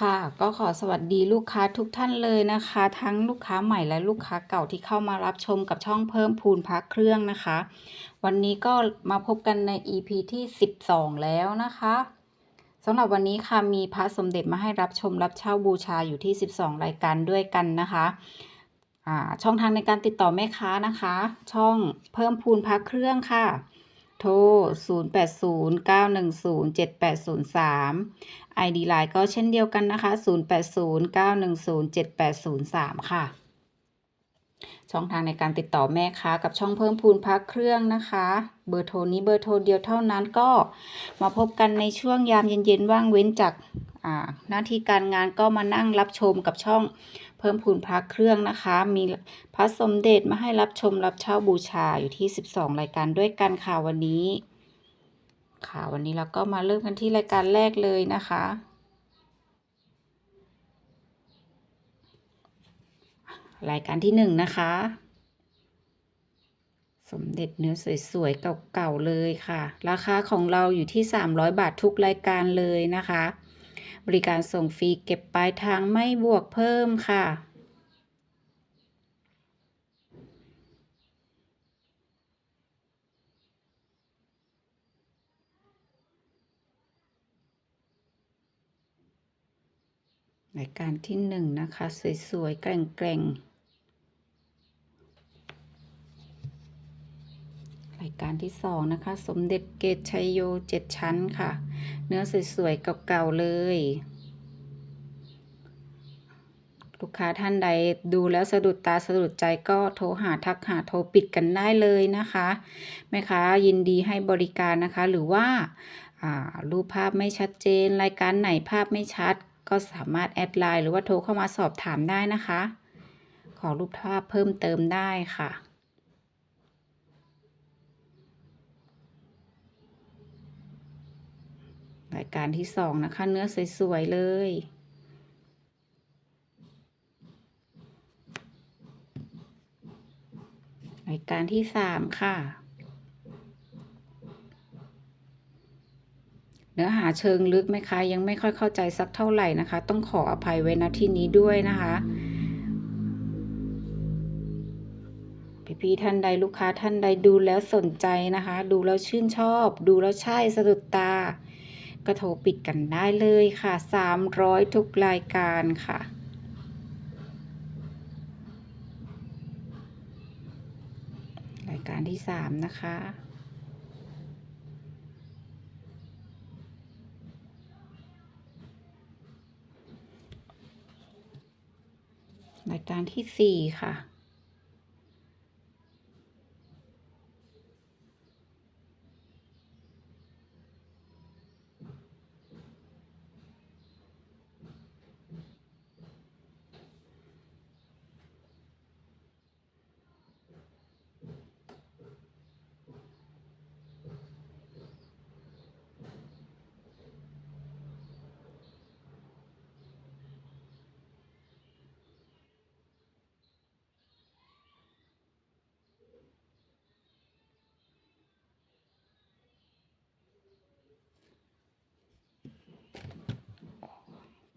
ค่ะก็ขอสวัสดีลูกค้าทุกท่านเลยนะคะ ทั้งลูกค้าใหม่และลูกค้าเก่าที่เข้ามารับชมกับช่องเพิ่มพูนพระเครื่องนะคะ วันนี้ก็มาพบกันใน EP ที่ 12 แล้วนะคะสำหรับวันนี้ค่ะมีพระสมเด็จมาให้รับชมรับเช่าบูชาอยู่ที่ 12 รายการด้วยกันนะคะอ่าช่องทางในการติดต่อแม่ค้านะคะ ช่องเพิ่มพูนพระเครื่องค่ะ โทร 0809107803 ID Line ก็เช่นเดียวกันนะคะ 0809107803 ค่ะ ช่องทางในการติดต่อแม่ค้ากับช่องเพิ่มพูนพักเครื่องนะคะ เบอร์โทรนี้เบอร์โทรเดียวเท่านั้นก็มาพบกันในช่วงยามเย็นๆว่างเว้นจากหน้าที่การงานก็มานั่งรับชมกับช่องเพิ่มพูนพักเครื่องนะคะ มีพระสมเด็จมาให้รับชมรับเช่าบูชาอยู่ที่ 12 รายการด้วยกันค่ะวันนี้ ค่ะวันนี้เราก็มาเริ่มกันที่รายการแรกเลยนะคะ รายการที่หนึ่งนะคะ สมเด็จเนื้อสวยๆเก่าๆเลยค่ะ ราคาของเราอยู่ที่ 300 บาททุกรายการเลยนะคะ บริการส่งฟรีเก็บปลายทางไม่บวกเพิ่มค่ะรายการที่หนึ่งนะคะ สวยๆ แกร่งๆ ราย การที่สองนะคะ สมเด็จเกตชัยโยเจ็ดชั้นค่ะ เนื้อสวยๆเก่าๆเลย ลูกค้าท่านใดดูแล้วสะดุดตาสะดุดใจก็โทรหาทักหาโทรปิดกันได้เลยนะคะแม่ค้ายินดีให้บริการนะคะหรือว่ารูปภาพไม่ชัดเจน รายการไหนภาพไม่ชัด ก็สามารถแอดไลน์หรือว่าโทรเข้ามาสอบถามได้นะคะ ขอรูปภาพเพิ่มเติมได้ค่ะ รายการที่สองนะคะ เนื้อสวยๆเลยรายการที่สามค่ะ เนื้อหาเชิงลึกไหมคะ ยังไม่ค่อยเข้าใจสักเท่าไหร่นะคะ ต้องขออภัยไว้ณที่นี้ด้วยนะคะพี่ๆท่านใดลูกค้าท่านใดดูแล้วสนใจนะคะ ดูแล้วชื่นชอบ ดูแล้วใช่สะดุดตา ก็โทรปิดกันได้เลยค่ะ 300 ทุกรายการค่ะ รายการที่ 3 นะคะรายการที่ 4 ค่ะ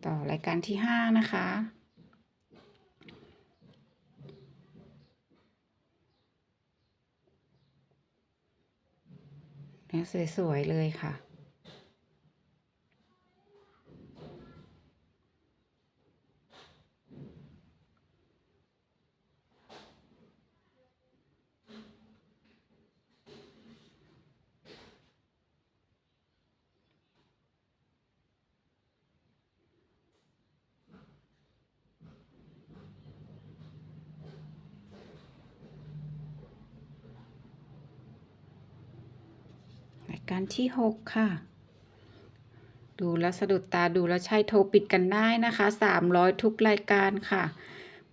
ต่อรายการที่ห้านะคะ เนื้อสวย ๆ เลยค่ะ รายการที่ 6 ค่ะ ดูแล้วสะดุดตาดูแล้วใช่โทรปิดกันได้นะคะ 300 ทุกรายการค่ะ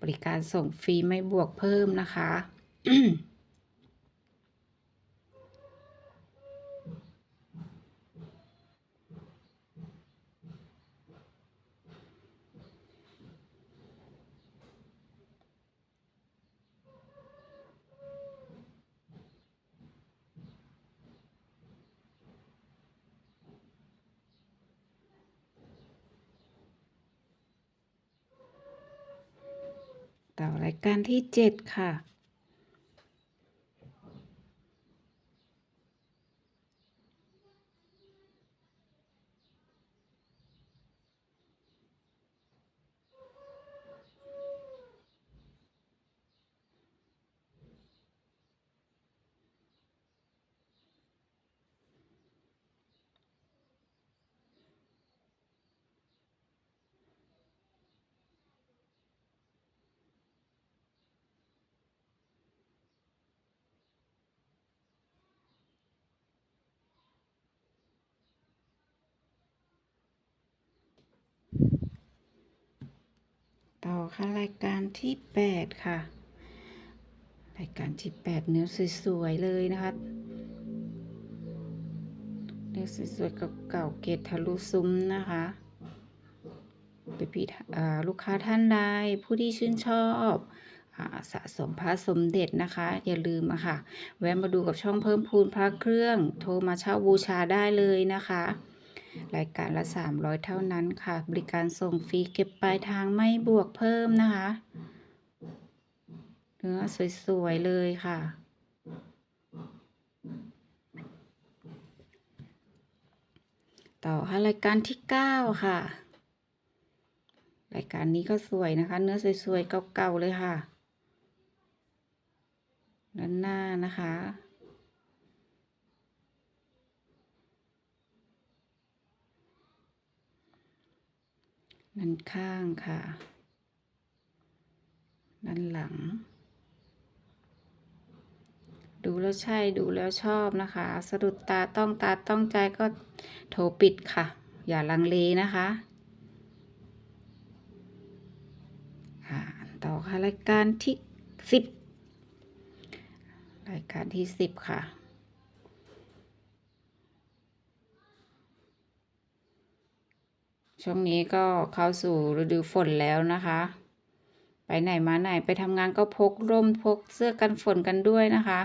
บริการส่งฟรีไม่บวกเพิ่มนะคะ่อรายการที่เจ็ดค่ะ ต่อค่ะรายการที่แปดค่ะ รายการที่แปดเนื้อสวยๆเลยนะคะ เนื้อสวยๆเก่าๆเกตทะลุซุ้มนะคะไปพี่อ่าลูกค้าท่านใดผู้ที่ชื่นชอบสะสมพระสมเด็จนะคะ อย่าลืมอะค่ะ แวะมาดูกับช่องเพิ่มพูนพระเครื่อง โทรมาเช่าบูชาได้เลยนะคะ รายการละ 300 เท่านั้นค่ะ บริการส่งฟรีเก็บปลายทางไม่บวกเพิ่มนะคะ เนื้อสวยๆเลยค่ะ ต่อค่ะรายการที่ 9 ค่ะ รายการนี้ก็สวยนะคะ เนื้อสวยๆเก่าๆเลยค่ะ ด้านหน้านะคะ ด้านข้างค่ะ ด้านหลัง ดูแล้วใช่ดูแล้วชอบนะคะ สะดุดตาต้องตาต้องใจก็โทรปิดค่ะ อย่าลังเลนะคะอ่าต่อค่ะรายการที่สิบรายการที่สิบค่ะ ช่วงนี้ก็เข้าสู่ฤดูฝนแล้วนะคะ ไปไหนมาไหนไปทำงานก็พกร่มพกเสื้อกันฝนกันด้วยนะคะ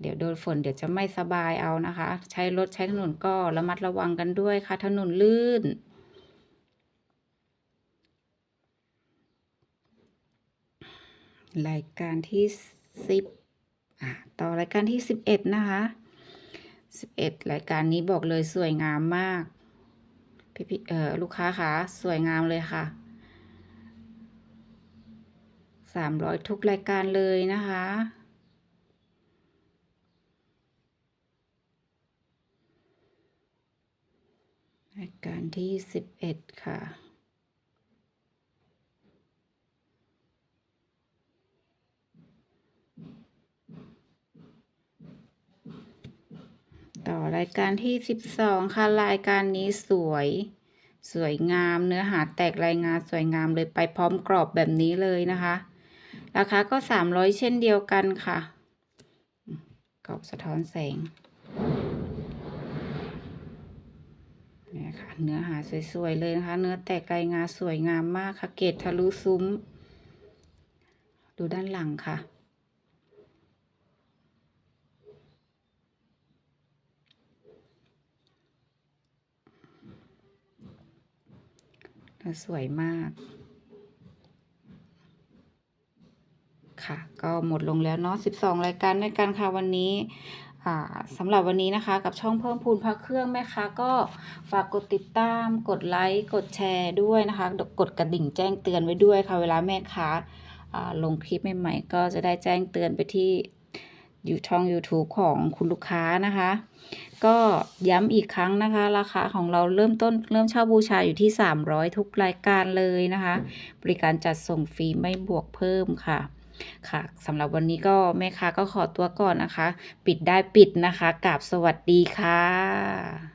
เดี๋ยวโดนฝนเดี๋ยวจะไม่สบายเอานะคะ ใช้รถใช้ถนนก็ระมัดระวังกันด้วยค่ะ ถนนลื่นรายการที่สิบอะต่อรายการที่สิบเอ็ดนะคะสิบเอ็ดรายการนี้บอกเลยสวยงามมาก พี่พี่เอ่อลูกค้าคะสวยงามเลยค่ะสามร้อยทุกรายการเลยนะคะ รายการที่สิบเอ็ดค่ะ ต่อรายการที่สิบสองค่ะ รายการนี้สวย สวยงามเนื้อหาแตกรายงานสวยงามเลยไปพร้อมกรอบแบบนี้เลยนะคะ ราคาก็สามร้อยเช่นเดียวกันค่ะ กรอบสะท้อนแสงนี่ค่ะเนื้อหาสวยๆเลยนะคะ เนื้อแตกรายงานสวยงามมากค่ะ เกตทะลุซุ้ม ดูด้านหลังค่ะ สวยมาก ค่ะ ก็หมดลงแล้วเนาะ 12 รายการด้วยกันค่ะวันนี้อ่าสำหรับวันนี้นะคะกับช่องเพิ่มพูนพระเครื่องแม่ค้าก็ฝากกดติดตาม กดไลค์ กดแชร์ด้วยนะคะ กดกระดิ่งแจ้งเตือนไว้ด้วยค่ะ เวลาแม่ค้าลงคลิปใหม่ๆ ก็จะได้แจ้งเตือนไปที่ อยู่ช่อง YouTube ของคุณลูกค้านะคะ ก็ย้ำอีกครั้งนะคะ ราคาของเราเริ่มต้นเริ่มเช่าบูชาอยู่ที่ 300 ทุกรายการเลยนะคะ บริการจัดส่งฟรีไม่บวกเพิ่มค่ะค่ะสำหรับวันนี้ก็แม่ค้าก็ขอตัวก่อนนะคะ ปิดได้ปิดนะคะกราบสวัสดีค่ะ